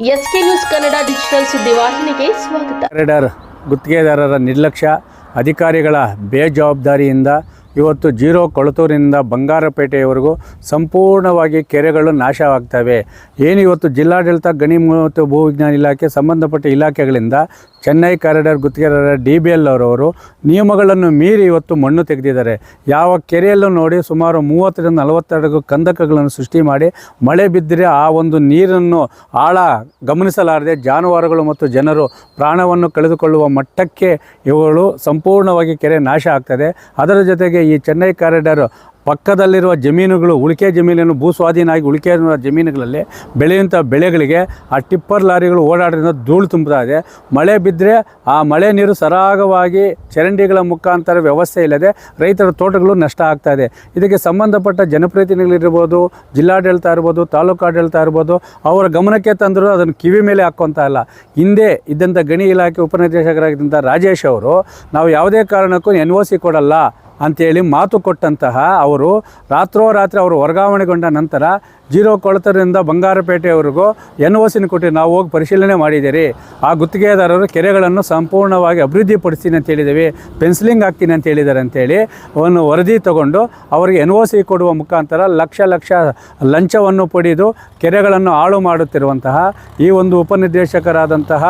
S K news Kannada digital ಸುದ್ದಿವಾಹಿನಿಗೆ ಸ್ವಾಗತ. ಗುತ್ತಿಗೆದಾರರ ನಿರ್ಲಕ್ಷ್ಯ ಅಧಿಕಾರಿಗಳ ಬೇಜವಾಬ್ದಾರಿಯಿಂದ ಇವತ್ತು ಜೀರೋ ಕೊಳತೂರಿನಿಂದ ಬಂಗಾರಪೇಟೆಯವರೆಗೂ ಸಂಪೂರ್ಣವಾಗಿ ಕೆರೆಗಳು ನಾಶವಾಗ್ತವೆ. ಏನು ಇವತ್ತು ಜಿಲ್ಲಾಡಳಿತ ಗಣಿ ಮತ್ತು ಭೂವಿಜ್ಞಾನ ಇಲಾಖೆ ಸಂಬಂಧಪಟ್ಟ ಇಲಾಖೆಗಳಿಂದ ಚೆನ್ನೈ ಕಾರಿಡಾರ್ ಗುತ್ತಿಗೆದಾರ ಡಿ ಬಿ ಎಲ್ ಅವರವರು ನಿಯಮಗಳನ್ನು ಮೀರಿ ಇವತ್ತು ಮಣ್ಣು ತೆಗೆದಿದ್ದಾರೆ. ಯಾವ ಕೆರೆಯಲ್ಲೂ ನೋಡಿ ಸುಮಾರು ಮೂವತ್ತರಿಂದ ನಲವತ್ತೆರಡು ಕಂದಕಗಳನ್ನು ಸೃಷ್ಟಿ ಮಾಡಿ ಮಳೆ ಬಿದ್ದರೆ ಆ ಒಂದು ನೀರನ್ನು ಆಳ ಗಮನಿಸಲಾರದೆ ಜಾನುವಾರುಗಳು ಮತ್ತು ಜನರು ಪ್ರಾಣವನ್ನು ಕಳೆದುಕೊಳ್ಳುವ ಮಟ್ಟಕ್ಕೆ ಇವುಗಳು ಸಂಪೂರ್ಣವಾಗಿ ಕೆರೆ ನಾಶ ಆಗ್ತದೆ. ಅದರ ಜೊತೆಗೆ ಈ ಚೆನ್ನೈ ಕಾರಿಡಾರ್ ಪಕ್ಕದಲ್ಲಿರುವ ಜಮೀನುಗಳು ಉಳಿಕೆ ಜಮೀನನ್ನು ಭೂಸ್ವಾಧೀನ ಆಗಿ ಉಳಿಕೆ ಜಮೀನುಗಳಲ್ಲಿ ಬೆಳೆಯುವಂಥ ಬೆಳೆಗಳಿಗೆ ಆ ಟಿಪ್ಪರ್ ಲಾರಿಗಳು ಓಡಾಡೋದ್ರಿಂದ ಧೂಳು ತುಂಬ್ತಾ ಇದೆ. ಮಳೆ ಬಿದ್ದರೆ ಆ ಮಳೆ ನೀರು ಸರಾಗವಾಗಿ ಚರಂಡಿಗಳ ಮುಖಾಂತರ ವ್ಯವಸ್ಥೆ ಇಲ್ಲದೆ ರೈತರ ತೋಟಗಳು ನಷ್ಟ ಆಗ್ತಾ ಇದೆ. ಇದಕ್ಕೆ ಸಂಬಂಧಪಟ್ಟ ಜನಪ್ರತಿನಿಧಿಗಳಿರ್ಬೋದು, ಜಿಲ್ಲಾಡಳಿತ ಇರ್ಬೋದು, ತಾಲೂಕು ಆಡಳಿತ ಇರ್ಬೋದು, ಅವರ ಗಮನಕ್ಕೆ ತಂದರೂ ಅದನ್ನು ಕಿವಿ ಮೇಲೆ ಹಾಕ್ಕೊಂತ ಇಲ್ಲ ಹಿಂದೆ ಇದ್ದಂಥ ಗಣಿ ಇಲಾಖೆ ಉಪನಿರ್ದೇಶಕರಾಗಿದ್ದಂಥ ರಾಜೇಶ್ ಅವರು, ನಾವು ಯಾವುದೇ ಕಾರಣಕ್ಕೂ ಎನ್ ಕೊಡಲ್ಲ ಅಂತೇಳಿ ಮಾತು ಕೊಟ್ಟಂತಹ ಅವರು ರಾತ್ರೋರಾತ್ರಿ ಅವರು ವರ್ಗಾವಣೆಗೊಂಡ ನಂತರ ಜೀರೋ ಕೊಳತರಿಂದ ಬಂಗಾರಪೇಟೆಯವರೆಗೂ ಎನ್ ಒ ಸಿನ ಕೊಟ್ಟು ನಾವು ಹೋಗಿ ಪರಿಶೀಲನೆ ಮಾಡಿದ್ದೀರಿ. ಆ ಗುತ್ತಿಗೆದಾರರು ಕೆರೆಗಳನ್ನು ಸಂಪೂರ್ಣವಾಗಿ ಅಭಿವೃದ್ಧಿಪಡಿಸ್ತೀನಿ ಅಂತ ಹೇಳಿದ್ದೀವಿ ಪೆನ್ಸಿಲಿಂಗ್ ಹಾಕ್ತೀನಿ ಅಂತ ಹೇಳಿದ್ದಾರೆ ಅಂತೇಳಿ ಒಂದು ವರದಿ ತಗೊಂಡು ಅವರಿಗೆ ಎನ್ ಒ ಸಿ ಕೊಡುವ ಮುಖಾಂತರ ಲಕ್ಷ ಲಕ್ಷ ಲಂಚವನ್ನು ಪಡೆದು ಕೆರೆಗಳನ್ನು ಹಾಳು ಮಾಡುತ್ತಿರುವಂತಹ ಈ ಒಂದು ಉಪನಿರ್ದೇಶಕರಾದಂತಹ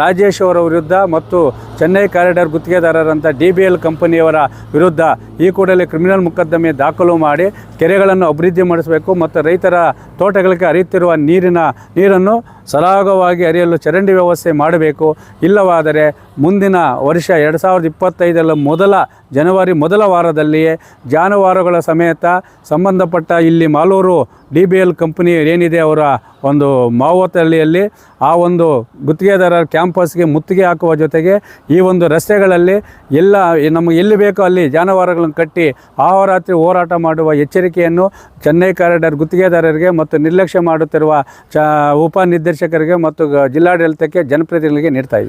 ರಾಜೇಶ್ ಅವರ ವಿರುದ್ಧ ಮತ್ತು ಚೆನ್ನೈ ಕಾರಿಡಾರ್ ಗುತ್ತಿಗೆದಾರರಂಥ ಡಿ ಬಿ ಎಲ್ ಕಂಪನಿಯವರ ವಿರುದ್ಧ ಈ ಕೂಡಲೇ ಕ್ರಿಮಿನಲ್ ಮೊಕದ್ದಮೆ ದಾಖಲು ಮಾಡಿ ಕೆರೆಗಳನ್ನು ಅಭಿವೃದ್ಧಿ ಮಾಡಿಸಬೇಕು ಮತ್ತು ರೈತರ ತೋಟಗಳಿಗೆ ಹರಿಯುತ್ತಿರುವ ನೀರಿನ ನೀರನ್ನು ಸರಾಗವಾಗಿ ಹರಿಯಲು ಚರಂಡಿ ವ್ಯವಸ್ಥೆ ಮಾಡಬೇಕು. ಇಲ್ಲವಾದರೆ ಮುಂದಿನ ವರ್ಷ ಎರಡು ಸಾವಿರದ ಇಪ್ಪತ್ತೈದರ ಮೊದಲ ಜನವರಿ ಮೊದಲ ವಾರದಲ್ಲಿಯೇ ಜಾನುವಾರುಗಳ ಸಮೇತ ಸಂಬಂಧಪಟ್ಟ ಇಲ್ಲಿ Malur D B L company ಏನಿದೆ ಅವರ ಒಂದು ಮಾವೋತಳ್ಳಿಯಲ್ಲಿ ಆ ಒಂದು ಗುತ್ತಿಗೆದಾರರ ಕ್ಯಾಂಪಸ್ಗೆ ಮುತ್ತಿಗೆ ಹಾಕುವ ಜೊತೆಗೆ ಈ ಒಂದು ರಸ್ತೆಗಳಲ್ಲಿ ಎಲ್ಲ ನಮಗೆ ಎಲ್ಲಿ ಬೇಕೋ ಅಲ್ಲಿ ಜಾನುವಾರುಗಳನ್ನು ಕಟ್ಟಿ ಆಹೋರಾತ್ರಿ ಹೋರಾಟ ಮಾಡುವ ಎಚ್ಚರಿಕೆಯನ್ನು ಚೆನ್ನೈ ಕಾರಿಡಾರ್ ಗುತ್ತಿಗೆದಾರರಿಗೆ ಮತ್ತು ನಿರ್ಲಕ್ಷ್ಯ ಮಾಡುತ್ತಿರುವ ಚ ಉಪನಿರ್ದೇಶಕರಿಗೆ ಮತ್ತು ಜಿಲ್ಲಾಡಳಿತಕ್ಕೆ ಜನಪ್ರತಿನಿಧಿಗಳಿಗೆ ನೀಡ್ತಾ